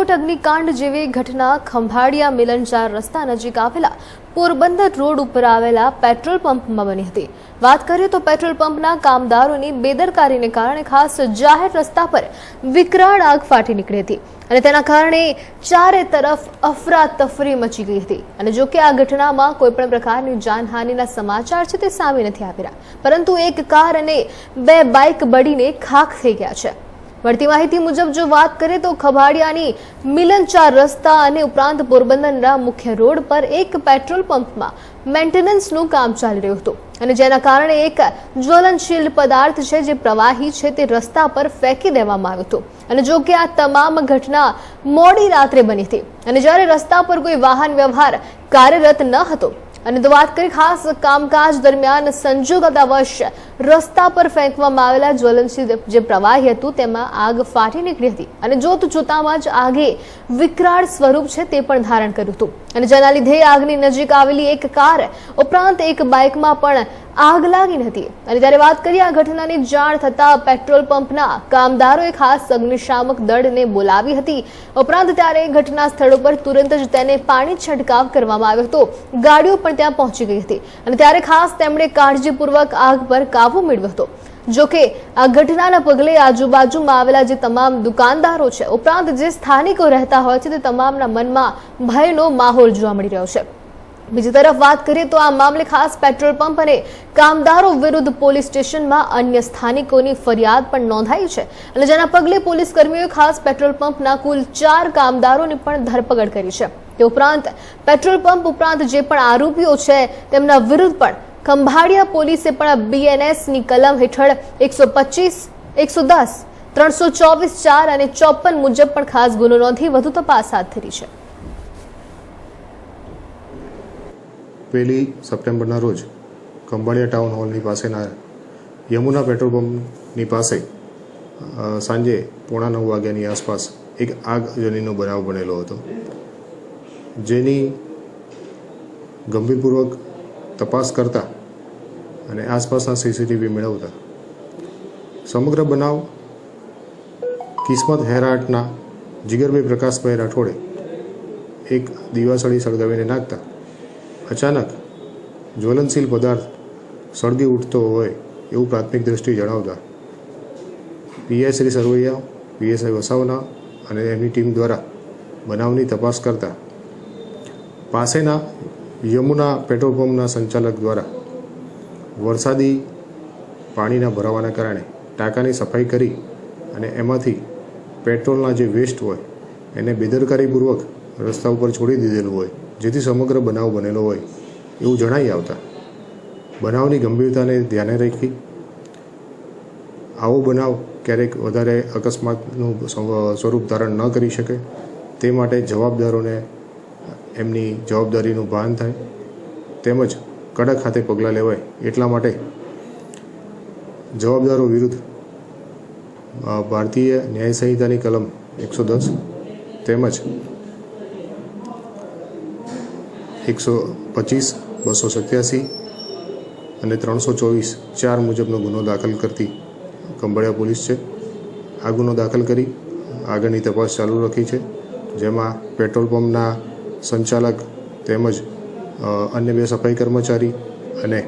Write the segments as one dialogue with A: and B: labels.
A: રાજકોટ અગ્નિકાંડ જેવી ઘટના ખંભાળિયા મિલનચાર રસ્તા નજીક આવેલા પોરબંદર રોડ ઉપર આવેલા પેટ્રોલ પંપમાં બની હતી. વાત કરીએ તો પેટ્રોલ પંપના કામદારોની બેદરકારીને કારણે ખાસ જાહેર રસ્તા પર વિકરાળ આગ ફાટી નીકળી હતી અને તેના કારણે ચારે તરફ અફરાતફરી મચી ગઈ હતી. અને જો કે આ ઘટનામાં કોઈપણ પ્રકારની જાનહાનિના સમાચાર છે તે સામે નથી આવી રહ્યા. પરંતુ એક કાર અને બે બાઇક બળીને ખાખ થઈ ગયા છે. મળતી માહિતી મુજબ જો વાત કરીએ તો ખભાડિયાની મિલનચાર રસ્તા અને ઉપરાંત પોરબંદરના મુખ્ય રોડ પર એક પેટ્રોલ પંપમાં મેન્ટેનન્સનું કામ ચાલી રહ્યું હતું. અને જેના કારણે એક જ્વલનશીલ પદાર્થ છે જે પ્રવાહી છે તે રસ્તા પર ફેંકી દેવામાં આવ્યું હતું. અને જો કે આ તમામ ઘટના મોડી રાત્રે બની હતી. અને જ્યારે રસ્તા પર કોઈ વાહન વ્યવહાર કાર્યરત ન હતો અને તો વાત કરી ખાસ કામકાજ દરમિયાન સંજોગતાવશ રસ્તા પર ફેંકવામાં આવેલા જ્વલનશીલ જે પ્રવાહી હતું, તેમાં આગ ફાટી નીકળી હતી. અને જોત જોતામાં જ આગે વિકરાળ સ્વરૂપ છે તે પણ ધારણ કર્યું હતું. અને જેના લીધે આગની નજીક આવેલી એક કાર ઉપરાંત એક બાઇકમાં પણ આગ લાગી હતી. અને ત્યારે વાત કરીએ આ ઘટનાની, જાણ થતા પેટ્રોલ પંપના કામદારોએ ખાસ અગ્નિશામક દળને બોલાવી હતી. ઉપરાંત ત્યારે ઘટના સ્થળ ઉપર તુરંત જ તેને પાણી છંટકાવ કરવામાં આવ્યો હતો. ગાડીઓ પણ ત્યાં પહોંચી ગઈ હતી. અને ત્યારે ખાસ તેમણે કાળજીપૂર્વક આગ પર કાબુ મેળવ્યો હતો. જોકે આ ઘટનાના પગલે આજુબાજુમાં આવેલા જે તમામ દુકાનદારો છે, ઉપરાંત જે સ્થાનિકો રહેતા હોય છે, તે તમામના મનમાં ભયનો માહોલ જોવા મળી રહ્યો છે. બીજી તરફ વાત કરીએ તો આ મામલે ખાસ પેટ્રોલ પંપ અને કામદારો વિરુદ્ધ પોલીસ સ્ટેશનમાં અન્ય સ્થાનિકોની ફરિયાદ પણ નોંધાઈ છે અને જેના પગલે પોલીસ કર્મીઓએ ખાસ પેટ્રોલ પંપના કુલ ચાર કામદારોની પણ ધરપકડ કરી છે. તે ઉપરાંત પેટ્રોલ પંપ ઉપરાંત જે પણ આરોપીઓ છે, તેમના વિરુદ્ધ પણ ખંભાળિયા પોલીસે પણ બીએનએસની કલમ હેઠળ એકસો પચીસ, એકસો દસ, ત્રણસો ચોવીસ, ચાર અને ચોપન મુજબ પણ ખાસ ગુનો નોંધી વધુ તપાસ હાથ ધરી છે.
B: પહેલી સપ્ટેમ્બરના રોજ ખંભાળિયા ટાઉન હોલની પાસેના યમુના પેટ્રોલ પંપની પાસે સાંજે પોણા નવ વાગ્યાની આસપાસ એક આગજનીનો બનાવ બનેલો હતો, જેની ગંભીરપૂર્વક તપાસ કરતા અને આસપાસના સીસીટીવી મેળવતા. સમગ્ર બનાવ કિસ્મત હેરાટના જીગરભાઈ પ્રકાશભાઈ રાઠોડે એક દિવાસળી સળગાવીને નાખતા. અચાનક જ્વલનશીલ પદાર્થ સળગી ઉઠતો હોય એવું પ્રાથમિક દ્રષ્ટિ જણાવતા. પીઆઈ શ્રી સરવૈયા, પીએસઆઈ વસાવના અને એમની ટીમ દ્વારા બનાવની તપાસ કરતા. પાસેના યમુના પેટ્રોલ પંપના સંચાલક દ્વારા વરસાદી પાણીના ભરાવાના કારણે ટાંકાની સફાઈ કરી અને એમાંથી પેટ્રોલના જે વેસ્ટ હોય, એને બેદરકારીપૂર્વક રસ્તા ઉપર છોડી દીધેલું હોય, જેથી સમગ્ર બનાવ બનેલો હોય, એવું જણાઈ આવતા. બનાવની ગંભીરતાને ધ્યાને રાખી આવો બનાવ ક્યારેક વધારે અકસ્માતનું સ્વરૂપ ધારણ ન કરી શકે, તે માટે જવાબદારોને એમની જવાબદારીનું ભાન થાય, તેમજ કડક હાથે પગલાં લેવાય એટલા માટે જવાબદારો વિરુદ્ધ ભારતીય ન્યાય સંહિતાની કલમ એકસો દસ તેમજ એકસો પચીસ, બસો સત્યાસી અને ત્રણસો ચોવીસ ચાર મુજબનો ગુનો દાખલ કરતી કંબળિયા પોલીસ છે. આ ગુનો દાખલ કરી આગળની તપાસ ચાલુ રાખી છે, જેમાં પેટ્રોલ પંપના સંચાલક તેમજ અન્ય બે સફાઈ કર્મચારી અને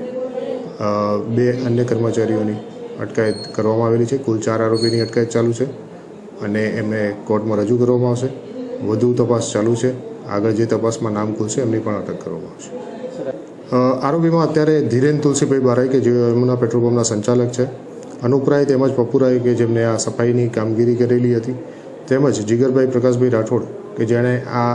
B: બે અન્ય કર્મચારીઓની અટકાયત કરવામાં આવેલી છે. કુલ ચાર આરોપીની અટકાયત ચાલુ છે અને એમને કોર્ટમાં રજૂ કરવામાં આવશે. વધુ તપાસ ચાલુ છે. આગળ જે તપાસમાં નામ ખુલશે એમની પણ અટક કરવામાં આવશે. આરોપીમાં અત્યારે ધીરેન તુલસીભાઈ બારાઈ કે જે એમના પેટ્રોલ પંપના સંચાલક છે. અનુપરાય તેમજ પપુરાય કે જેમને આ સફાઈની કામગીરી કરેલી હતી તેમજ જીગરભાઈ પ્રકાશભાઈ રાઠોડ કે જેણે આ